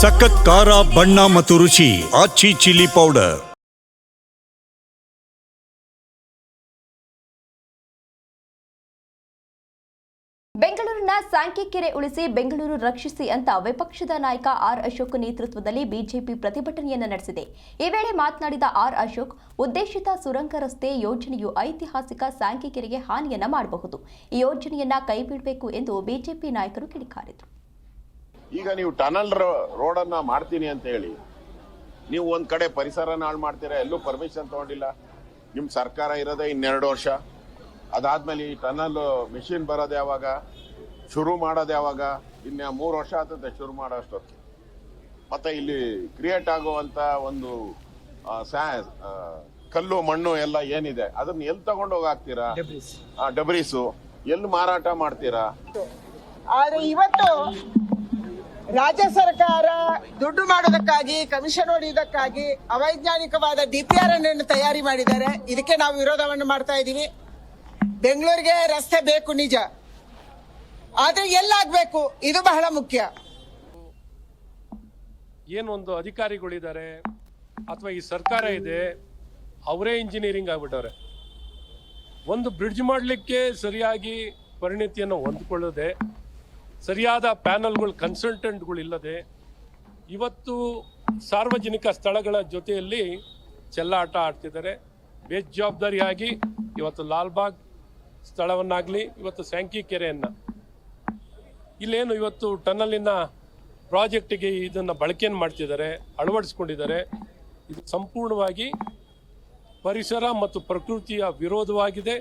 ಸಖತ್ ಖಾರ, ಬಣ್ಣ ಮತ್ತು ರುಚಿ ಆಚಿ ಚಿಲ್ಲಿ ಪೌಡರ್. ಬೆಂಗಳೂರಿನ ಸಾಂಖ್ಯಕೆರೆ ಉಳಿಸಿ ಬೆಂಗಳೂರು ರಕ್ಷಿಸಿ ಅಂತ ವಿಪಕ್ಷದ ನಾಯಕ ಆರ್ ಅಶೋಕ್ ನೇತೃತ್ವದಲ್ಲಿ ಬಿಜೆಪಿ ಪ್ರತಿಭಟನೆಯನ್ನ ನಡೆಸಿದೆ. ಈ ವೇಳೆ ಮಾತನಾಡಿದ ಆರ್ ಅಶೋಕ್, ಉದ್ದೇಶಿತ ಸುರಂಗ ರಸ್ತೆ ಯೋಜನೆಯು ಐತಿಹಾಸಿಕ ಸಾಂಖ್ಯಕೆರೆಗೆ ಹಾನಿಯನ್ನ ಮಾಡಬಹುದು. ಈ ಯೋಜನೆಯನ್ನ ಕೈಬಿಡಬೇಕು ಎಂದು ಬಿಜೆಪಿ ನಾಯಕರು ಕಿಡಿಕಾರಿದರು. ಈಗ ನೀವು ಟನಲ್ ರೋಡ್ ಅನ್ನ ಮಾಡ್ತೀನಿ ಅಂತ ಹೇಳಿ ನೀವು ಒಂದ್ ಕಡೆ ಪರಿಸರನ ಹಾಳು ಮಾಡ್ತೀರಾ ಎಲ್ಲೂ ಪರ್ಮಿಷನ್ ತಗೊಂಡಿಲ್ಲ. ನಿಮ್ ಸರ್ಕಾರ ಇರೋದೇ ಇನ್ನೆರಡು ವರ್ಷ. ಅದಾದ್ಮೇಲೆ ಈ ಟನಲ್ ಮಿಷಿನ್ ಬರೋದು ಯಾವಾಗ? ಶುರು ಮಾಡೋದು ಯಾವಾಗ? ಇನ್ನ ಮೂರು ವರ್ಷ ಆಗ್ತದೆ ಶುರು ಮಾಡೋ ಅಷ್ಟೊತ್ತಿಗೆ ಮತ್ತೆ ಇಲ್ಲಿ ಕ್ರಿಯೇಟ್ ಆಗುವಂತ ಒಂದು ಸ್ಯಾ- ಕಲ್ಲು ಮಣ್ಣು ಎಲ್ಲ ಏನಿದೆ ಅದನ್ನ ಎಲ್ಲಿ ತಗೊಂಡು ಹೋಗಾಕ್ತೀರಾ ಡಬ್ರೀಸು ಎಲ್ಲಿ ಮಾರಾಟ ಮಾಡ್ತೀರಾ? ಆದ್ರೆ ಇವತ್ತು ರಾಜ್ಯ ಸರ್ಕಾರ ದುಡ್ಡು ಮಾಡೋದಕ್ಕಾಗಿ ಕಮಿಷನ್ ಹೊಡೆಯುವುದಕ್ಕಾಗಿ ಅವೈಜ್ಞಾನಿಕವಾದ ಡಿಪಿಆರ್ ಅನ್ನು ತಯಾರಿ ಮಾಡಿದ್ದಾರೆ. ಇದಕ್ಕೆ ನಾವು ವಿರೋಧವನ್ನು ಮಾಡ್ತಾ ಇದ್ದೀವಿ. ಬೆಂಗಳೂರಿಗೆ ರಸ್ತೆ ಬೇಕು ನಿಜ. ಆದ್ರೆ ಎಲ್ಲಾಗ್ಬೇಕು? ಇದು ಬಹಳ ಮುಖ್ಯ. ಏನೊಂದು ಅಧಿಕಾರಿಗಳಿದ್ದಾರೆ, ಅಥವಾ ಈ ಸರ್ಕಾರ ಇದೆ, ಅವರೇ ಇಂಜಿನಿಯರಿಂಗ್ ಆಗ್ಬಿಟ್ಟವ್ರೆ. ಒಂದು ಬ್ರಿಡ್ಜ್ ಮಾಡಲಿಕ್ಕೆ ಸರಿಯಾಗಿ ಪರಿಣಿತಿಯನ್ನು ಹೊಂದಿಕೊಳ್ಳದೆ ಸರಿಯಾದ ಪ್ಯಾನಲ್ಗಳು ಕನ್ಸಲ್ಟೆಂಟ್ಗಳು ಇಲ್ಲದೆ ಇವತ್ತು ಸಾರ್ವಜನಿಕ ಸ್ಥಳಗಳ ಜೊತೆಯಲ್ಲಿ ಚೆಲ್ಲಾಟ ಆಡ್ತಿದ್ದಾರೆ. ಬೇಜವಾಬ್ದಾರಿಯಾಗಿ ಇವತ್ತು ಲಾಲ್ಬಾಗ್ ಸ್ಥಳವನ್ನಾಗಲಿ, ಇವತ್ತು ಸ್ಯಾಂಕಿ ಕೆರೆಯನ್ನು. ಇಲ್ಲೇನು ಇವತ್ತು ಟನಲಿನ ಪ್ರಾಜೆಕ್ಟಿಗೆ ಇದನ್ನು ಬಳಕೆಯನ್ನು ಮಾಡ್ತಿದ್ದಾರೆ, ಅಳವಡಿಸ್ಕೊಂಡಿದ್ದಾರೆ. ಇದು ಸಂಪೂರ್ಣವಾಗಿ ಪರಿಸರ ಮತ್ತು ಪ್ರಕೃತಿಯ ವಿರೋಧವಾಗಿದೆ.